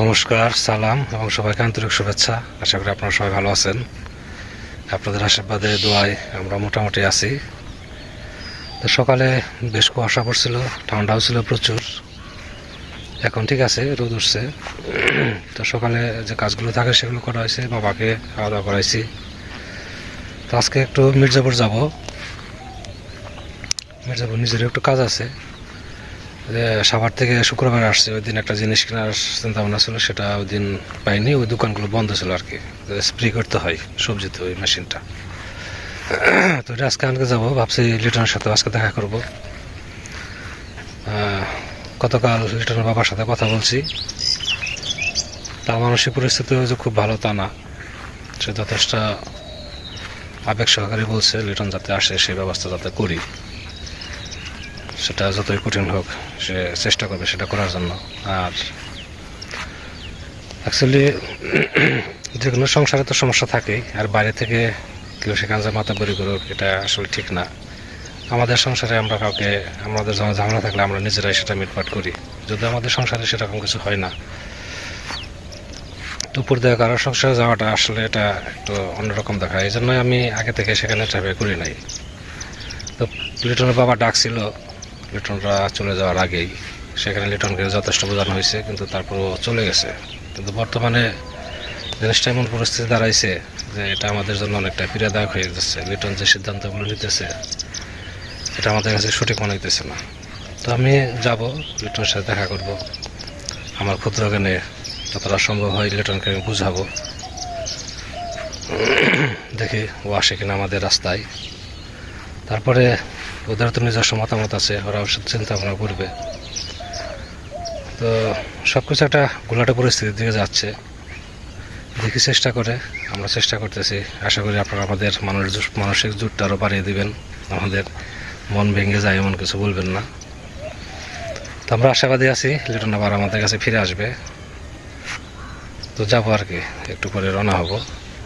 নমস্কার, সালাম এবং সবাইকে আন্তরিক শুভেচ্ছা। আশা করি আপনারা সবাই ভালো আছেন। আপনাদের আশীর্বাদে, দোয়ায় আমরা মোটামুটি আছি। তো সকালে বেশ কুয়াশা পড়ছিল, ঠান্ডাও ছিল প্রচুর। এখন ঠিক আছে, রোদ উঠছে। তো সকালে যে কাজগুলো থাকে সেগুলো করা হয়েছে, বাবাকে খাওয়া দাওয়া করাইছি। তো আজকে একটু মির্জাপুর যাব। মির্জাপুর নিজের একটু কাজ আছে। সাভার থেকে শুক্রবার আসছে, ওই দিন একটা জিনিস কেনার চিন্তা ভাবনা ছিল, সেটা ওই দিন পাইনি, ওই দোকানগুলো বন্ধ ছিল আর কি। স্প্রে করতে হয় সবজিতে ওই মেশিনটা। তো এটা আজকে আনকে যাব, ভাবছি লিটনের সাথে আজকে দেখা করব। গতকাল লিটনের বাবার সাথে কথা বলছি। তার মানসিক পরিস্থিতি যে খুব ভালো, তা না। সে যথেষ্ট আবেগ সহকারে বলছে, লিটন যাতে আসে সেই ব্যবস্থা যাতে করি। সেটা যতই কঠিন হোক সে চেষ্টা করবে সেটা করার জন্য আর অ্যাকচুয়ালি যে কোনো সংসারে তো সমস্যা থাকেই আর বাইরে থেকে কেউ সেখানে যে মাথা বরি করুক এটা আসলে ঠিক না আমাদের সংসারে আমরা কাউকে আমাদের ঝামেলা থাকলে আমরা নিজেরাই সেটা মিটপাট করি যদি আমাদের সংসারে সেরকম কিছু হয় না দুপুর দিয়ে কারোর সংসারে যাওয়াটা আসলে এটা একটু অন্যরকম দেখায় এই জন্যই আমি আগে থেকে সেখানে ট্রাভেল করি নাই তো লিটনের বাবা ডাকছিল লিটনরা চলে যাওয়ার আগেই সেখানে লিটনকে যথেষ্ট বোঝানো হয়েছে, কিন্তু তারপরও চলে গেছে। কিন্তু বর্তমানে জিনিসটা এমন পরিস্থিতি দাঁড়াইছে যে এটা আমাদের জন্য অনেকটা পীড়াদায়ক হয়ে যাচ্ছে। লিটন যে সিদ্ধান্তগুলো নিতেছে, এটা আমাদের কাছে সঠিক মনে হইতেছে না। তো আমি যাব, লিটনের সাথে দেখা করব। আমার ক্ষুদ্র জ্ঞানে যতটা সম্ভব হয় লিটনকে আমি বুঝাবো। দেখি ও আসে কিনা আমাদের রাস্তায়। তারপরে ওদের তো নিজস্ব মতামত আছে, ওরা ওসব চিন্তা ভাবনা করবে। তো সব কিছু একটা গোলাটা পরিস্থিতির দিকে যাচ্ছে। দেখি চেষ্টা করে, আমরা চেষ্টা করতেছি। আশা করি আপনারা আমাদের মানুষ মানসিক জোরটা আরও বাড়িয়ে দিবেন। আমাদের মন ভেঙে যায়, এমন কিছু বলবেন না। তো আমরা আশাবাদী আছি, লিটন আবার আমাদের কাছে ফিরে আসবে। তো যাব আর কি, একটু পরে রওনা হব,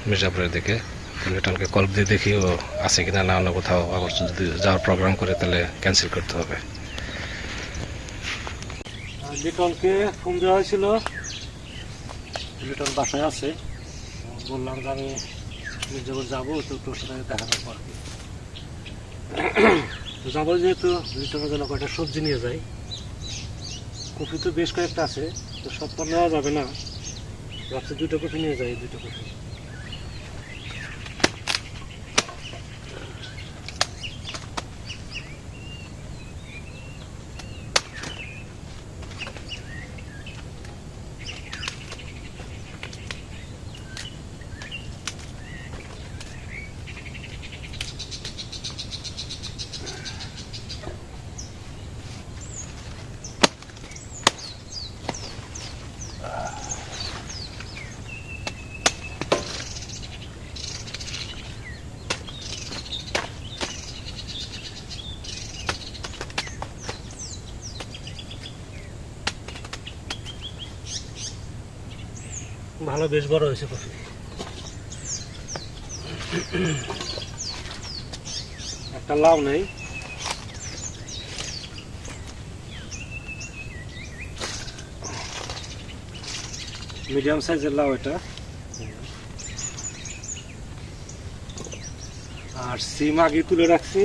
মির্জাপুরের দিকে। লিটনকে কল দিয়ে দেখি ও আছে কিনা, না অন্য কোথাও আবার যদি যাওয়ার প্রোগ্রাম করে, তাহলে ক্যান্সেল করতে হবে। লিটনকে ফোন দেওয়া হয়েছিল। লিটন বাসায় আছে। বললাম যে আমি মির্জাপুর যাব, তো তোর সাথে দেখা করব আর কি। যাব যেহেতু লিটনের জন্য কয়েকটা সবজি নিয়ে যাই। কফি তো বেশ কয়েকটা আছে, তো সব তো নেওয়া যাবে না। ভাবছি দুটো কফি নিয়ে যাই, দুটো কফি ভালো, বেশ বড় হয়েছে কফি একটা লাউ নেই। মিডিয়াম সাইজের লাউ এটা। আর সিম আগে তুলে রাখছি।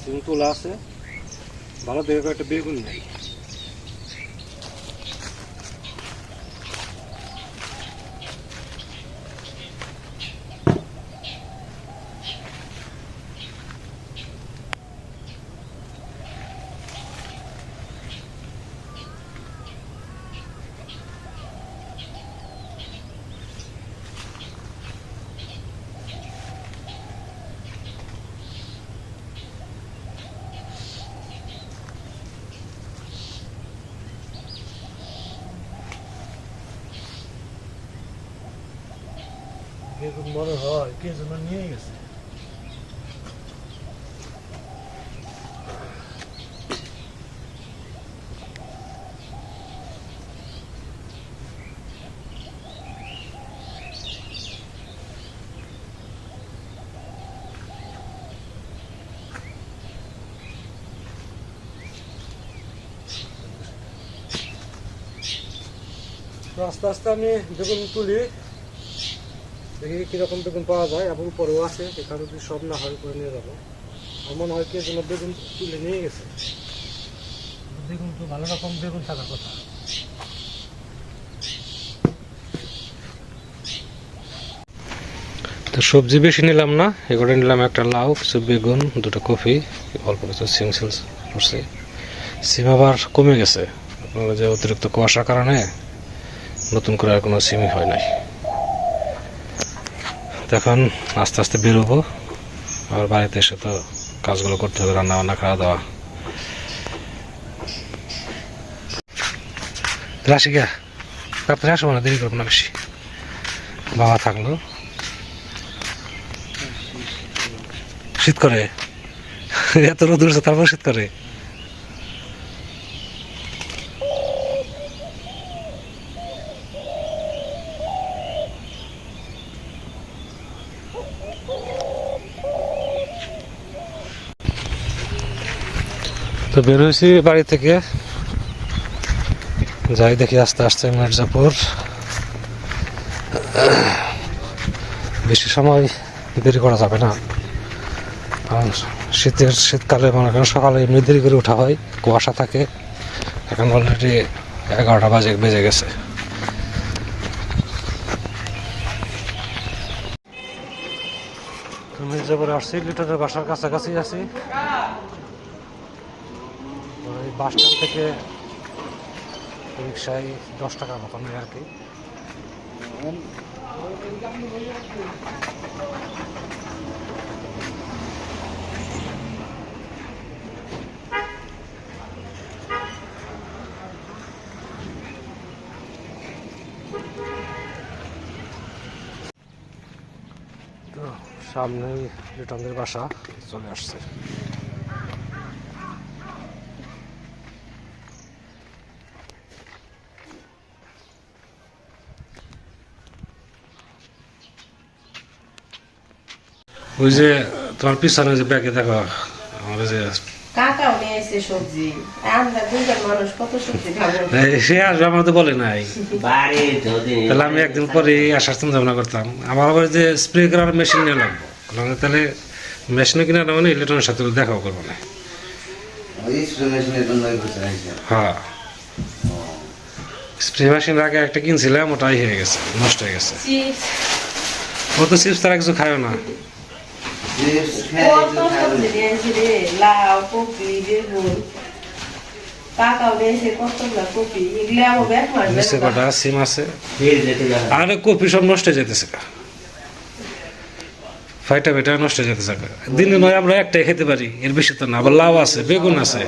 সিম তোলা আছে। ভালো দেখে একটা বেগুন নেই। Diego mora lá, 15 maninhas. Rastastane, Jagan Tuli, দেখি কীরকম বেগুন পাওয়া যায় এবং পরেও আছে এখানে যদি সব না হয় করে নিয়ে যাব। আমার মনে হয় কে যেন বেগুন তুলে নিয়ে গেছে। বেগুন তো ভালো রকম বেগুন থাকার কথা। তো সবজি বেশি নিলাম না এগুলো নিলাম একটা লাউ কিছু বেগুন দুটো কফি অল্প কিছু সিম সিল করছি। সিম আবার কমে গেছে। আপনার যে অতিরিক্ত কুয়াশার কারণে নতুন করে আর কোনো সিমই হয় নাই। তো এখন আস্তে আস্তে বেরোবো। আবার বাড়িতে এসে তো কাজগুলো করতে হবে রান্না বান্না খাওয়া দাওয়া রাশি গা আসব না, দেরি করব না বেশি। বাবা থাকল। শীত করে। এত রোদ উঠছে, তারপর শীত করে। তো বের হয়েছি বাড়ি থেকে। যাই দেখি আস্তে আস্তে মির্জাপুর। বেশি সময় দেরি করা যাবে না। কারণ শীতের শীতকালে মনে করেন সকালে এমনি দেরি করে ওঠা হয়, কুয়াশা থাকে। এখন অলরেডি এগারোটা বাজে, বেজে গেছে। মির্জাপুরে আসছি, লিটনের বাসার কাছাকাছি আছি। ওই বাস স্ট্যান্ড থেকে রিক্সায় দশ টাকা মতন আর কি। সামনেই লিটনদের বাসা চলে আসছে। ওই যে তোমার পিছনে যে ব্যাগে দেখো আমার যে কাকাও নিয়ে এসে সবজি। আমরা দুজন মানুষ কত সবজি খাব সে আসবে আমার তো বলে নাই। তাহলে আমি একদিন পরে আসার চিন্তা ভাবনা করতাম। আমার আবার যে স্প্রে করার মেশিন নিয়ে লাগবো তাহলে মেশিনে কিনা না ইলেকট্রনের সাথে দেখাও করব না। হ্যাঁ। স্প্রে মেশিন আগে একটা কিনছিলাম ওটাই হয়ে গেছে নষ্ট হয়ে গেছে। ও তো চিপস তারা কিছু খায় না কত সবজি নিয়ে এসে রে লাউ কপি বেগুন আরে কপি সব নষ্ট হয়ে যেতেছে। ফাইটা বেটা নষ্ট হয়ে যেতেছে। দিনে নয় আমরা একটাই খেতে পারি এর বেশি তো না আবার লাউ আছে বেগুন আছে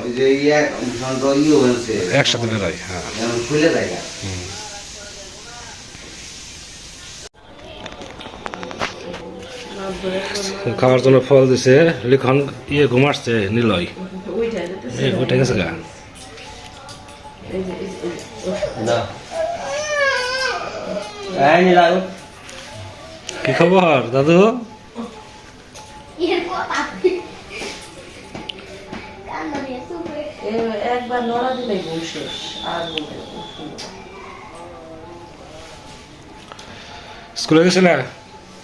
একসাথে বেরোয় হ্যাঁ যেমন খুলে দেয় না। খাওয়ার জন্য ফল দিছে লিখন ইয়ে ঘুমাচ্ছে নিলয়। গেছে গা। নিলাম। কি খবর দাদু? এ- একবার নড়া দিলে ঘুম শেষ আর ঘুম নেই, ঘুম শুরু। স্কুলে গেছিলে স্কুলে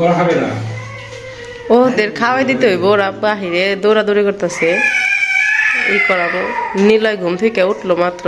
ওরা খাবে না। ওদের খাওয়াই দিতে হইব ওরা বাহিরে দৌড়াদৌড়ি করতেছে। ই করাবো। নিলয় ঘুম থেকে উঠল মাত্র।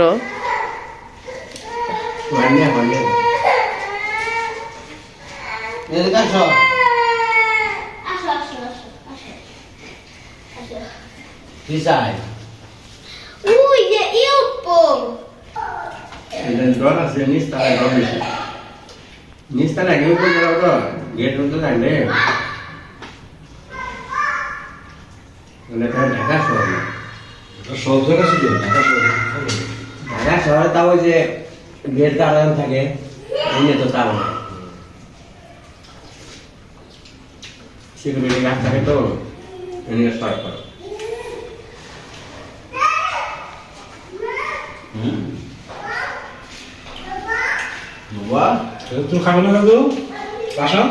মানে তার ঢাকা শহর সব জায়গা ঢাকা শহরে ঢাকা শহরে তাও যে গেট দাঁড়ানো থাকে এমনি তো তাও থাকে তো করো বাবা তুমি খাবে না দাদু বাসা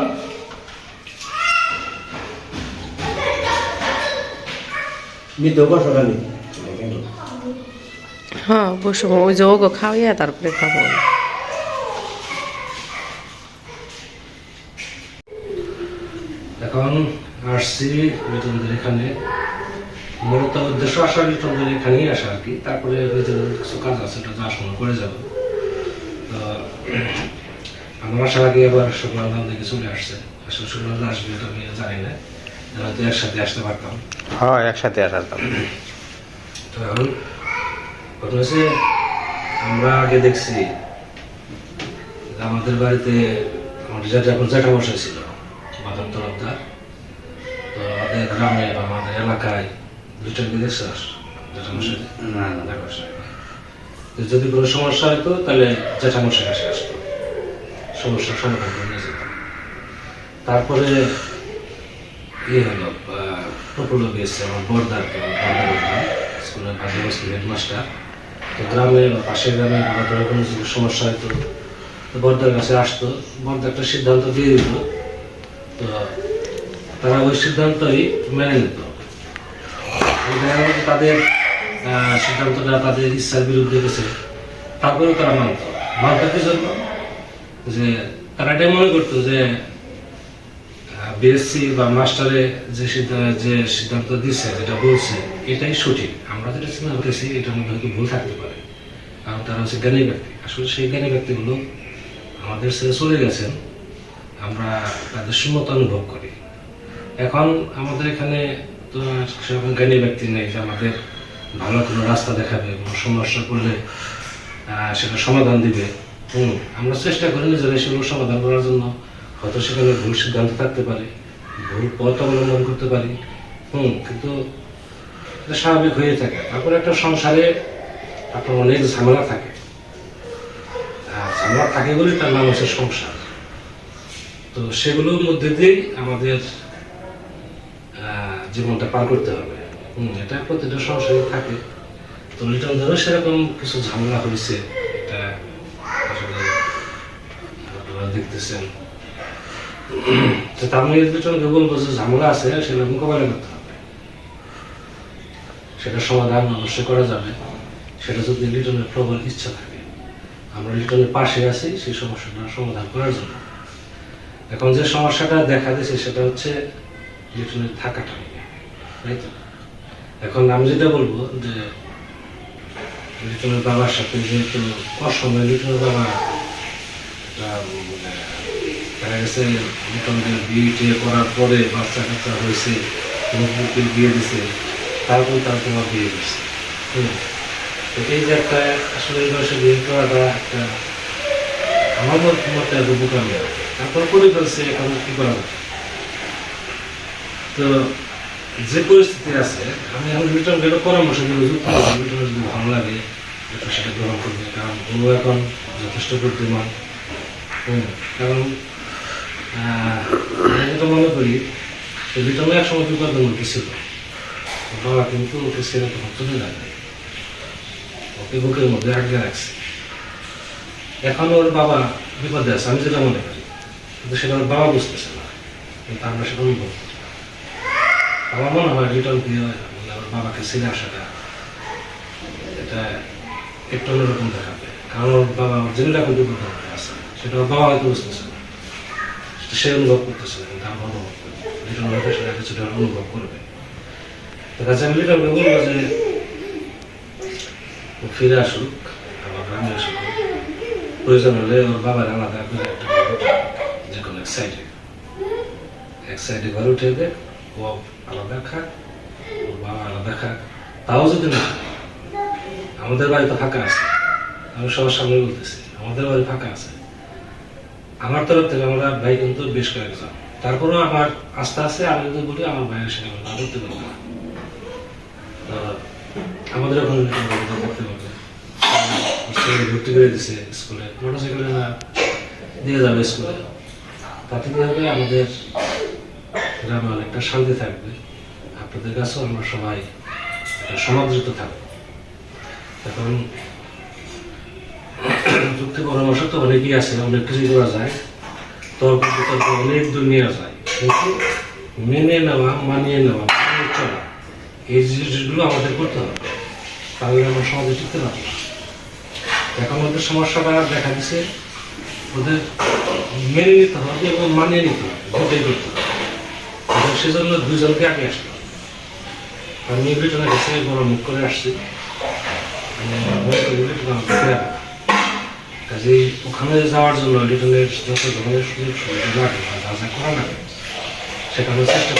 হ্যাঁ বসবো ওই যে ওগো খাওয়াইয়া তারপরে খাব। এখন আসছি লিটনদের এখানে। মূলত উদ্দেশ্য আসা এখানেই আসা আর কি। তারপরে ভিতরে কিছু কাজ আছে ওটা যাওয়ার সময় করে যাব। তো আমার আসার আগে আবার শুক্লাল দিকে চলে আসছে। আসলে শুক্লাল আসবে এটা আমি জানি না। হয়তো একসাথে আসতে পারতাম। হ্যাঁ একসাথে আসার তো এখন ঘটনা হচ্ছে আমরা আগে দেখছি আমাদের বাড়িতে আমাদের যেটা এখন জ্যাঠা মশাই ছিল বাদন তরফদার তো আমাদের গ্রামে বা আমাদের এলাকায় দুইটাকে দেখছিস। যদি কোনো সমস্যা হতো তাহলে জ্যাঠা মশাই কাছে আসতো। সমস্যার সমাধান করে নিয়ে যেতাম। তারপরে ইয়ে হলো প্রফুল্ল গিয়েছে আমার বর্দার বর্দার স্কুলের পাশে স্কুল হেডমাস্টার তো গ্রামে বা পাশের গ্রামে আমাদের কোনো সমস্যা হতো তো বর্দার কাছে আসতো। বর্দা একটা সিদ্ধান্ত দিয়ে দিত। তো তারা ওই সিদ্ধান্তই মেনে নিত। তাদের সিদ্ধান্তটা তাদের ইচ্ছার বিরুদ্ধে গেছে। তারপরেও তারা মানত। মানত কি জন্য? যে তারা এটাই মনে করতো যে বিএসসি বা মাস্টারে যে সিদ্ধান্ত যে সিদ্ধান্ত দিচ্ছে যেটা বলছে, এটাই সঠিক। আমরা যেটা চিন্তা করতেছি এটার মধ্যে হয়তো ভুল থাকতে পারে। কারণ তারা হচ্ছে জ্ঞানী ব্যক্তি। আসলে সেই জ্ঞানী ব্যক্তিগুলো আমাদের ছেড়ে চলে গেছেন। আমরা তাদের শূন্যতা অনুভব করি। এখন আমাদের এখানে তো সেরকম জ্ঞানী ব্যক্তি নেই যে আমাদের ভালো কোনো রাস্তা দেখাবে, কোনো সমস্যা করলে সেটা সমাধান দিবে। হুম, আমরা চেষ্টা করি নিজেরা সেগুলো সমাধান করার জন্য। হয়তো সেখানে ভুল সিদ্ধান্ত থাকতে পারে, ভুল পথ অবলম্বন করতে পারি। হুম, কিন্তু স্বাভাবিক হয়ে থাকে। তারপরে একটা সংসারে আপনার অনেক ঝামেলা থাকে। ঝামেলা থাকে বলে তার নাম হচ্ছে সংসার। তো সেগুলোর মধ্যে দিয়েই আমাদের জীবনটা পার করতে হবে। হুম, এটা প্রতিটা সংসারে থাকে। তো লিটন ধরো সেরকম কিছু ঝামেলা হয়েছে। এটা আসলে আপনারা দেখতেছেন। তো তার মানে লিটনকে বলব যে ঝামেলা আছে, সেটা মোকাবেলা করতে হবে। সেটা সমাধান অবশ্যই করা যাবে। সেটা যদি লিটনের প্রবল ইচ্ছা থাকে। আমরা লিটনের পাশে আছি, সেই সমস্যাটা সমাধান করার জন্য। এখন যে সমস্যাটা দেখা দিয়েছে, সেটা হচ্ছে লিটনের থাকাটা নিয়ে, তাই তো? এখন আমি যেটা বলব যে লিটনের বাবার সাথে যেহেতু অসময়ে লিটনের বাবা একটা মানে দেখা গেছে লিটনদের বিয়ে করার পরে বাচ্চা কাচ্চা হয়েছে নতুনকে বিয়ে দিছে, তারপর তার তোমার বিয়ে হুম। তো এই যে একটা, আসলে এই বয়সে বিয়ে করাটা একটা, আমার মত এত বোকামি তারপর করে ফেলছে এখন কি করা তো যে পরিস্থিতি আছে, আমি এখন রিটার্ন গেলে পরামর্শ দিব রিটার্ন যদি ভালো লাগে সেটা গ্রহণ করবে, কারণ ওগুলো এখন যথেষ্ট বুদ্ধিমান কারণ আমি যেটা মনে করি রিটার্ন এক সময় বিপদের মধ্যে ছিল বাবা কিন্তু ওকে তখন চলে যায় ওকে বুকের মধ্যে আটকে রাখছে। এখন ওর বাবা বিপদে আছে, আমি যেটা মনে করি। কিন্তু সেটা ওর বাবা বুঝতেছে না। কিন্তু আমরা সেটা অনুভব করি। আমার মনে হয় রিটার্ন দিয়ে মানে আমার বাবাকে ছেড়ে আসাটা এটা একটু অন্যরকম দেখাবে। কারণ ওর বাবা এখন বিপদ আছে। সেটা ওর বাবা হয়তো বুঝতেছে না। সে অনুভব করতেছে না কিন্তু আমরা অনুভব করি রিটার্ন হয়তো সেটা কিছুটা অনুভব করবে তো আমি রিটার্নকে বলব যে ফিরে আসুক আমার গ্রামে আসুক প্রয়োজন হলে ওর বাবার আলাদা করে একটা যে কোনো এক সাইডে এক সাইডে ঘর উঠে দেখ ও আলাদা খাক ওর বাবা আলাদা খাক তাও যদি না আমাদের বাড়ি তো ফাঁকা আছে আমি সবার সামনে বলতেছি আমাদের বাড়ি ফাঁকা আছে আমার তরফ থেকে আমরা ভাই কিন্তু বেশ কয়েকজন। তারপরেও আমার আস্থা আছে, আমি যদি বলি আমার ভাইয়ের না করতে পারব না। আমাদের ওখানে করতে পারবে ভর্তি করে দিছে, স্কুলে মোটরসাইকেলে না দিয়ে যাবে স্কুলে। তাতে কি হবে? আমাদের গ্রামে অনেকটা শান্তি থাকবে। আপনাদের কাছেও আমরা সবাই সমাদৃত থাকব। এখন যুক্তি পরামর্শ তো অনেকই আছে অনেক কিছুই করা যায়। তর্ক বিতর্ক অনেক দূর নেওয়া যায়। কিন্তু মেনে নেওয়া, মানিয়ে নেওয়া মানিয়ে চলা, এই জিনিসগুলো আমাদের করতে হবে। তাহলে আমরা সমাজে টিকতে পারব। এখন ওদের সমস্যাটা দেখা দিচ্ছে ওদের মেনে নিতে হবে এবং মানিয়ে নিতে হবে, দুটোই করতে হবে। সেজন্য দুজনকে আগে আসতে হবে। আমি ব্রিটনের কাছে বড় মুখ করে আসছি। মানে মনে করি ব্রিটন আমাকে দেবে না। কাজেই ওখানে যাওয়ার জন্য লিটনের যত ধরনের সুযোগ সুবিধা লাগে বা যা যা করা লাগে আমরা চেষ্টা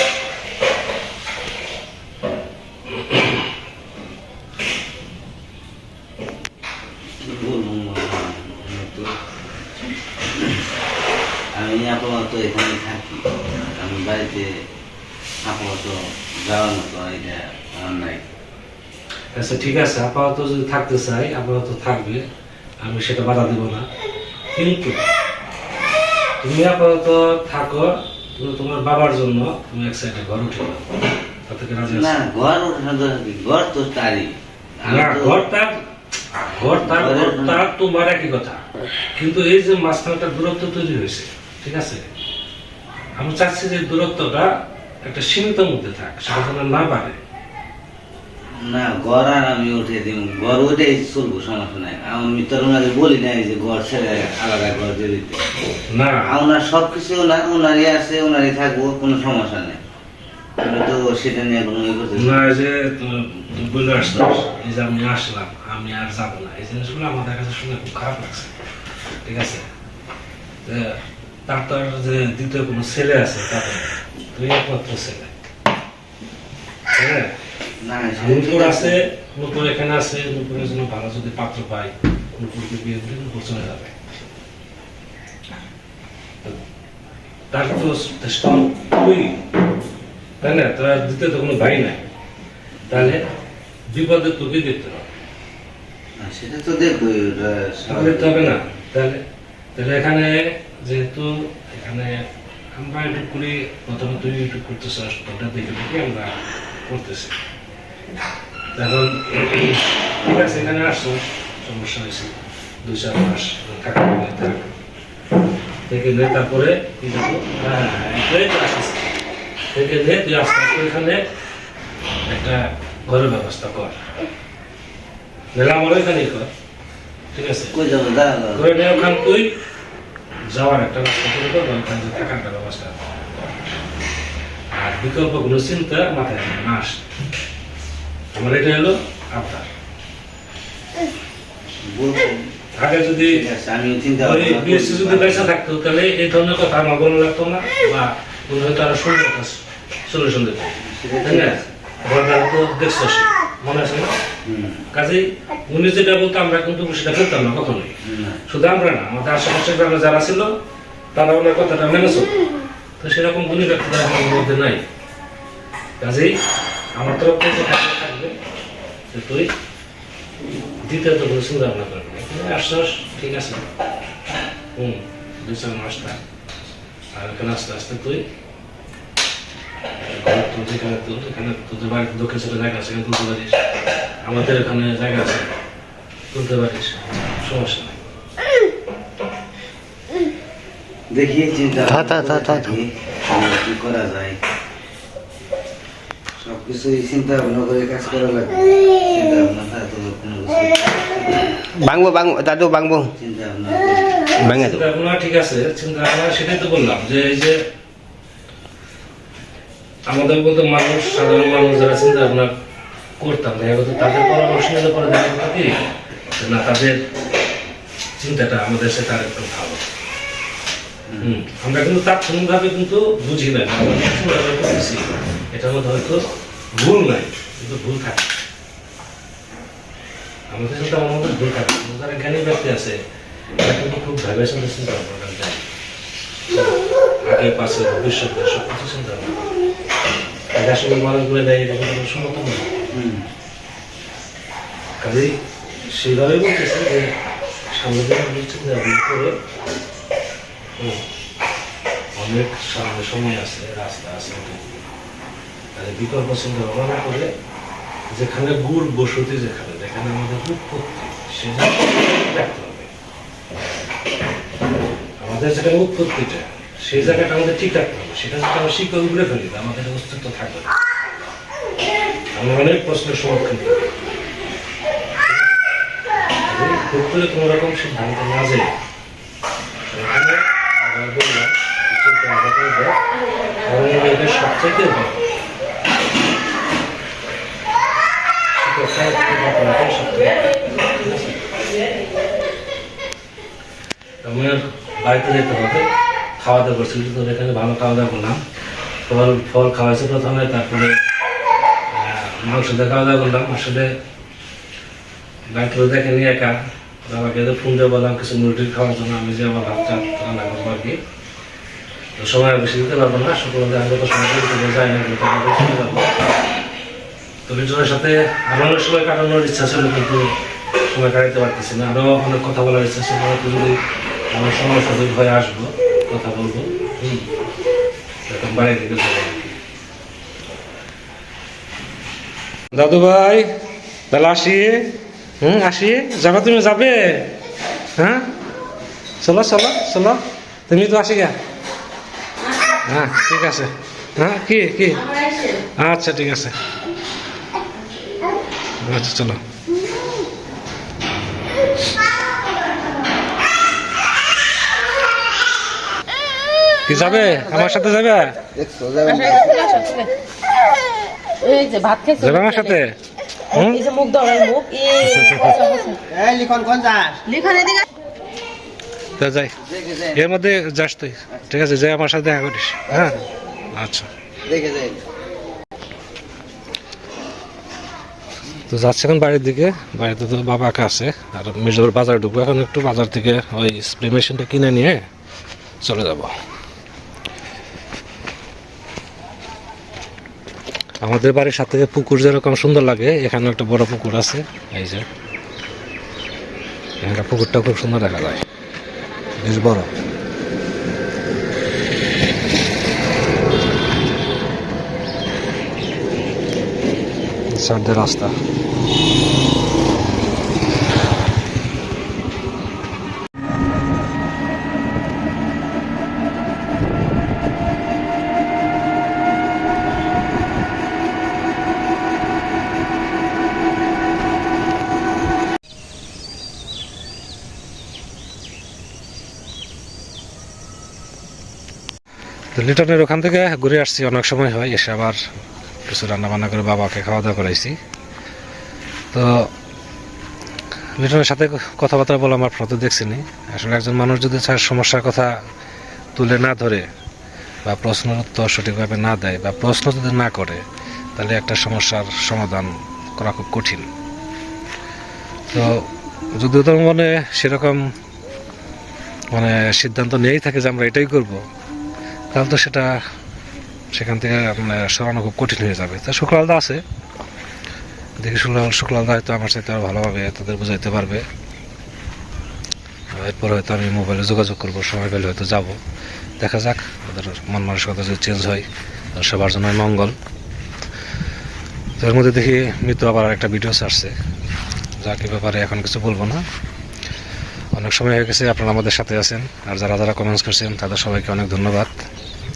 আমি আপাতত এখানে থাকি আমি বাড়িতে আপাতত যাওয়ার মতো এটা নাই আচ্ছা ঠিক আছে আপাতত যদি থাকতে চাই আপাতত থাকবে আমি সেটা বাধা দেব না। কিন্তু তুমি আপাতত থাকো তুমি তোমার বাবার জন্য তুমি এক সাইডে ঘর উঠে তাতে রাজি না ঘর কি? ঘর তো তারই। না ঘর তার ঘর তার ঘর তার তোমার একই কথা। কিন্তু এই যে মাঝখানে একটা দূরত্ব তৈরি হয়েছে ঠিক আছে? আমি চাচ্ছি যে দূরত্বটা একটা সীমিত মধ্যে থাক যেন না বাড়ে। না ঘর আর আমি উঠে দিব ঘর উঠেই চলবো সমস্যা নাই। আমি তোর ওনাকে বলি নাই যে ঘর ছেড়ে আলাদা ঘর দিয়ে দিতে। না। ওনার সব কিছু ওনার ওনারই আছে ওনারই থাকব কোনো সমস্যা নেই। আমি তো সেটা নিয়ে কোনো না। এই যে তুমি তুমি বলে আসছো এই যে আমি আসলাম আমি আর যাব না। এই জিনিসগুলো আমাদের কাছে শুনে খুব খারাপ লাগছে ঠিক আছে? তার তো যে দ্বিতীয় কোনো ছেলে আছে তুই একমাত্র ছেলে। হ্যাঁ? নুপুর আছে নুপুর এখানে আছে নুপুরের জন্য ভালো যদি পাত্র পাই নুপুরকে বিয়ে নুপুর চলে যাবে। তার তো স্ট্রং তুই তাই না? তোর দ্বিতীয় তো কোনো ভাই নাই। তাহলে বিপদে তোকে হবে। সেটা তো দেখব হবে না। তাহলে তাহলে এখানে যেহেতু এখানে আমরা ইউটিউব করি প্রথমে তুই ইউটিউব করতেছ ওটা দেখে দেখে আমরা করতেছি। এখন ঠিক আছে এখানে আসছো সমস্যা হয়েছে দুই চার মাস থাকা থাক। থেকে নে তারপরে কি দেখো হ্যাঁ থেকে নে তুই আস্তে আস্তে এখানে একটা ঘরের ব্যবস্থা কর। নাহলে আমার এখানেই কর ঠিক আছে? কই যাব? দাঁড়া দাঁড়া। করে নে ওখান তুই যাওয়ার একটা রাস্তা করে থাকার ব্যবস্থা আর বিকল্প কোনো চিন্তা মাথায় না আসে। আমার এটা হলো আপনার। আগে যদি ঠিক আছে, আমি চিন্তা ওই ভাবনা বিএসসি যদি বেঁচে থাকতো তাহলে এই ধরনের কথা আমার বলা লাগতো না বা মনে হয়তো আরও সুন্দর সলিউশন দিত। তাই না? আছে। তো দেখছ মনে আছে না? কাজেই উনি যেটা বলতো আমরা কিন্তু সেটা করতাম না কখনোই। শুধু আমরা না আমাদের আশেপাশের গ্রামে যারা ছিল তারা ওনার কথাটা মেনে চলত তো সেরকম গুণী ব্যক্তিরা আমাদের মধ্যে নাই। কাজেই আমার তরফ থেকে থাকবে থাকবে। যে তুই দ্বিতীয়ত কোনো চিন্তা ভাবনা করবি আশ্বাস ঠিক আছে। হুম দুই চার মাস থাক। আর এখানে আস্তে আস্তে তুই ঘর তো যেখানে তো এখানে তোদের বাড়িতে দক্ষিণ জায়গা আছে তুলতে পারিস। আমাদের এখানে জায়গা আছে তুলতে পারিস। সমস্যা নেই। দেখি চিন্তা করা যায়। সবকিছুই চিন্তা ভাবনা করে কাজ করা লাগবে চিন্তা ভাবনা ছাড়া তো কোনো কিছু ভাঙবো ভাঙবো দাদু ভাঙবো চিন্তা ভাবনা করে- ভেঙে ভাবনা ঠিক আছে চিন্তা ভাবনা সেটাই তো বললাম যে এই যে আমাদের মতো মানুষ সাধারণ মানুষ যারা চিন্তা ভাবনা করতাম দেখা গেলো তাদের পরামর্শ নিলে পরে দেখা কি না তাদের চিন্তাটা আমাদের সাথে আর একটু ভালো হুম, আমরা কিন্তু তাৎক্ষণিকভাবে কিন্তু বুঝি না আমরা চিন্তাভাবনা করতেছি হয়তো ভুল নাই কিন্তু ভুল থাকে আমাদের চিন্তা ভাবনার মধ্যে ভুল থাকে যারা জ্ঞানী ব্যক্তি আছে তারা কিন্তু খুব ভেবে চিন্তা চিন্তা ভাবনা যায় আগে পাশে ভবিষ্যতে সব কিছু চিন্তা ভাবনা। এটা আসলে মানুষগুলো দেয় এটা কিন্তু নয় হুম, কাজেই সেইভাবে বলতেছে যে সামনে চিন্তা ভাবনা করে অনেক সামনে সময় আছে রাস্তা আছে। তাহলে বিকল্প চিন্তা ভাবনা করে যেখানে গুড় বসতি যেখানে যেখানে আমাদের উৎপত্তি সে আমাদের যেখানে উৎপত্তিটা সেই জায়গাটা আমাদের ঠিক রাখতে হবে। সেটা যদি আমরা শিক্ষা উপরে ফেলি আমাদের অস্তিত্ব থাকবে না। আমরা অনেক প্রশ্নের সমর্থন করি কোনো রকম সিদ্ধান্ত না যায় এখানে বাড়িতে যেতে হবে। খাওয়া দাওয়া করছিল তো এখানে ভালো খাওয়া দাওয়া করলাম। ফল ফল খাওয়াইছে প্রথমে, তারপরে মাংস দিয়ে খাওয়া দাওয়া করলাম। আসলে ডাক্তার দেখে নিয়ে একা। বাবাকে ফোন দিয়ে বললাম, কিছু মুরগি খাওয়ার জন্য আমি যে আমার ভাতটা রান্না করব আর কি। তো সময় বেশি দিতে পারব না। শুক্র আমি তো সময় যাই না লিটনের সাথে আরও অনেক সময় কাটানোর ইচ্ছা ছিল কিন্তু সময় কাটাতে পারতেছি না। আরও অনেক কথা বলার ইচ্ছা ছিল হয়তো যদি আমার সময় সুযোগ হয়ে আসব কথা বলব হুম এখন বাড়ির দিকে যাব দাদু ভাই তাহলে আসি? হুম আসি? যাবা তুমি যাবে? হ্যাঁ? চলো চলো চলো। তুমি তো আসি গা হ্যাঁ ঠিক আছে। হ্যাঁ কি কি? আচ্ছা ঠিক আছে। আচ্ছা চলো। কি যাবে? আমার সাথে যাবে? এই যে ভাত খেয়েছে? যাবে আমার সাথে? এই যে মুখ দাও মুখ। এই লিখন কোন যাস? লিখানে দিকে তা যাই। এর মধ্যে যাস তুই। ঠিক আছে যাই আমার সাথে দেখা করিস। হ্যাঁ? আচ্ছা। দেখে যাই। তো যাচ্ছে এখন বাড়ির দিকে। বাড়িতে তো বাবা একা আছে, আর মির্জাপুর বাজার ঢুকবো। এখন একটু বাজার থেকে ওই স্প্রে মেশিনটা কিনে নিয়ে চলে যাব। আমাদের বাড়ির সাথে পুকুর যেরকম সুন্দর লাগে এখানে একটা বড় পুকুর আছে, এই যে। এখানকার পুকুরটা খুব সুন্দর দেখা যায়। বেশ বড়। সামনে রাস্তা তো লিটনের ওখান থেকে ঘুরে আসছি। অনেক সময় হয় এসে আবার কিছু রান্না বান্না করে বাবাকে খাওয়া দাওয়া করাইছি। তো লিটনের সাথে কথাবার্তা বলে আমার ফটো দেখছিনি আসলে একজন মানুষ যদি তার সমস্যার কথা তুলে না ধরে বা প্রশ্নের উত্তর সঠিকভাবে না দেয় বা প্রশ্ন যদি না করে, তাহলে একটা সমস্যার সমাধান করা খুব কঠিন। তো যদি তোর মনে সেরকম মানে সিদ্ধান্ত নিয়েই থাকে যে আমরা এটাই করব, তাহলে তো সেটা সেখান থেকে সরানো খুব কঠিন হয়ে যাবে। তা শুক্লালদা আছে। দেখি শুক্লাল শুক্লালদা হয়তো আমার সাথে আরও ভালোভাবে তাদের বুঝাইতে পারবে। এরপর হয়তো আমি মোবাইলে যোগাযোগ করব, সময় পেলে হয়তো যাব। দেখা যাক, ওদের মন মানসিকতা যদি চেঞ্জ হয় সবার জন্য মঙ্গল। তো এর মধ্যে দেখি মৃত্যু আবার একটা ভিডিও ছাড়ছে। যা কি ব্যাপারে এখন কিছু বলব না। অনেক সময় হয়ে গেছে, আপনারা আমাদের সাথে আছেন। আর যারা যারা কমেন্টস করছেন, তাদের সবাইকে অনেক ধন্যবাদ।